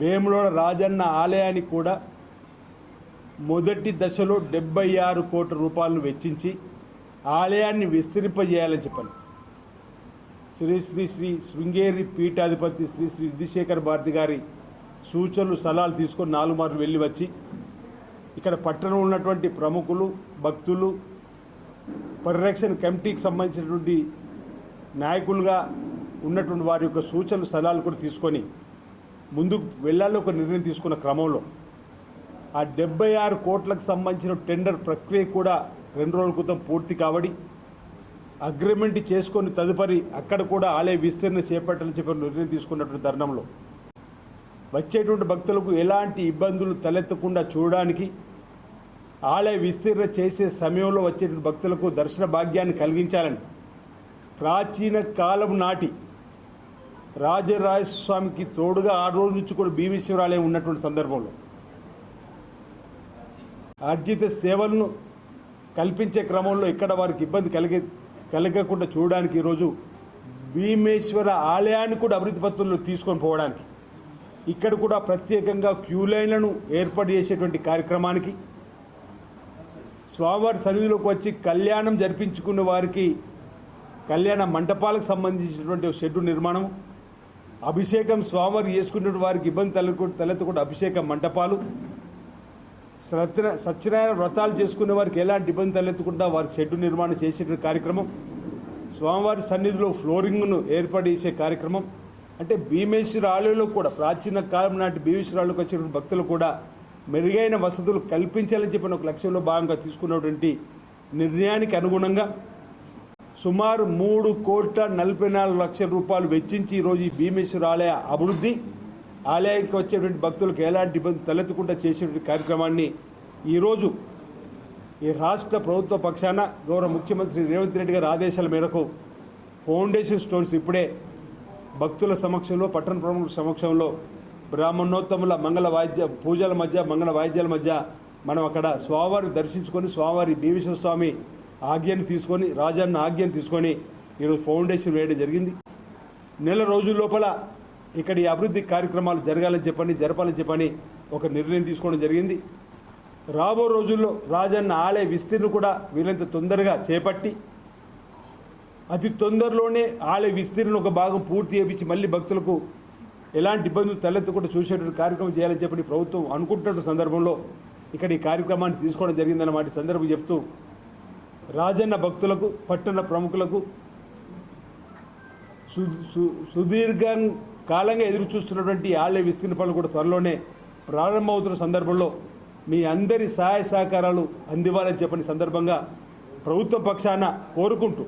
వేములోడ రాజన్న ఆలయానికి కూడా మొదటి దశలో డెబ్బై ఆరు కోట్ల రూపాయలను వెచ్చించి ఆలయాన్ని విస్తరింపజేయాలని చెప్పాను శ్రీ శ్రీ శ్రీ శృంగేరి పీఠాధిపతి శ్రీ శ్రీ విద్యశేఖర్ భారతి గారి సూచనలు సలహాలు తీసుకొని నాలుగు మార్లు వెళ్ళి వచ్చి ఇక్కడ పట్టణంలో ఉన్నటువంటి ప్రముఖులు భక్తులు పరిరక్షణ కమిటీకి సంబంధించినటువంటి నాయకులుగా ఉన్నటువంటి వారి యొక్క సూచనలు సలహాలు కూడా తీసుకొని ముందుకు వెళ్ళాలని ఒక నిర్ణయం తీసుకున్న క్రమంలో ఆ డెబ్బై ఆరు కోట్లకు సంబంధించిన టెండర్ ప్రక్రియ కూడా రెండు రోజుల క్రితం పూర్తి కాబడి అగ్రిమెంట్ చేసుకొని తదుపరి అక్కడ కూడా ఆలయ విస్తరణ చేపట్టాలని చెప్పి నిర్ణయం తీసుకున్నటువంటి తరుణంలో వచ్చేటువంటి భక్తులకు ఎలాంటి ఇబ్బందులు తలెత్తకుండా చూడడానికి ఆలయ విస్తీర్ణ చేసే సమయంలో వచ్చేటువంటి భక్తులకు దర్శన భాగ్యాన్ని కలిగించాలని ప్రాచీన కాలం నాటి రాజరాజస్వామికి తోడుగా ఆ రోజు నుంచి కూడా భీమేశ్వరాలయం ఉన్నటువంటి సందర్భంలో. అర్జిత సేవలను కల్పించే క్రమంలో ఇక్కడ వారికి ఇబ్బంది కలిగే కలగకుండా చూడడానికి ఈరోజు భీమేశ్వర ఆలయాన్ని కూడా అభివృద్ధి పత్రంలో తీసుకొని పోవడానికి ఇక్కడ కూడా ప్రత్యేకంగా క్యూ లైన్లను ఏర్పాటు చేసేటువంటి కార్యక్రమానికి స్వామివారి సన్నిధిలోకి వచ్చి కళ్యాణం జరిపించుకున్న వారికి కళ్యాణ మంటపాలకు సంబంధించినటువంటి షెడ్డు నిర్మాణం అభిషేకం స్వామివారు చేసుకున్న వారికి ఇబ్బంది తలెత్తు తలెత్తకుండా అభిషేక మంటపాలు. సత్యన సత్యనారాయణ వ్రతాలు చేసుకునే వారికి ఎలాంటి ఇబ్బంది తలెత్తకుండా వారికి షెడ్డు నిర్మాణం చేసేటువంటి కార్యక్రమం. స్వామివారి సన్నిధిలో ఫ్లోరింగ్ను ఏర్పాటు చేసే కార్యక్రమం. అంటే భీమేశ్వర ఆలయంలో కూడా ప్రాచీన కాలం నాటి భీమేశ్వర ఆలయంలోకి వచ్చిన భక్తులు కూడా మెరుగైన వసతులు కల్పించాలని చెప్పిన ఒక లక్ష్యంలో భాగంగా తీసుకున్నటువంటి నిర్ణయానికి అనుగుణంగా సుమారు మూడు కోట్ల నలభై నాలుగు లక్షల రూపాయలు వెచ్చించి ఈరోజు ఈ భీమేశ్వర ఆలయ అభివృద్ధి ఆలయానికి వచ్చేటువంటి భక్తులకు ఎలాంటి ఇబ్బంది తలెత్తకుండా చేసేటువంటి కార్యక్రమాన్ని ఈరోజు ఈ రాష్ట్ర ప్రభుత్వ పక్షాన గౌరవ ముఖ్యమంత్రి రేవంత్ రెడ్డి గారి ఆదేశాల మేరకు ఫౌండేషన్ స్టోన్స్ ఇప్పుడే భక్తుల సమక్షంలో పట్టణ ప్రముఖుల సమక్షంలో బ్రాహ్మణోత్తముల మంగళ వాయిద్య పూజల మధ్య మంగళ వాయిద్యాల మధ్య మనం అక్కడ స్వామివారిని దర్శించుకొని స్వామివారి భీమేశ్వర స్వామి ఆజ్ఞను తీసుకొని రాజన్న ఆజ్ఞను తీసుకొని ఈరోజు ఫౌండేషన్ వేయడం జరిగింది. నెల రోజుల లోపల ఇక్కడ ఈ అభివృద్ధి కార్యక్రమాలు జరగాలని చెప్పని జరపాలని చెప్పని ఒక నిర్ణయం తీసుకోవడం జరిగింది. రాబో రోజుల్లో రాజన్న ఆలయ విస్తీర్ణ కూడా వీలంత తొందరగా చేపట్టి అతి తొందరలోనే ఆలయ విస్తీర్ణ ఒక భాగం పూర్తి చేపించి మళ్ళీ భక్తులకు ఎలాంటి ఇబ్బందులు తలెత్తకుండా చూసేటువంటి కార్యక్రమం చేయాలని చెప్పి ప్రభుత్వం అనుకుంటున్న సందర్భంలో ఇక్కడ ఈ కార్యక్రమాన్ని తీసుకోవడం జరిగిందన్నమాట సందర్భం చెప్తూ రాజన్న భక్తులకు పట్టణ ప్రముఖులకు సు- సు- సుదీర్ఘ కాలంగా ఎదురు చూస్తున్నటువంటి ఆలయ విస్తీర్ణ పనులు కూడా త్వరలోనే ప్రారంభమవుతున్న సందర్భంలో మీ అందరి సహాయ సహకారాలు అందివ్వాలని చెప్పని సందర్భంగా ప్రభుత్వ పక్షాన కోరుకుంటూ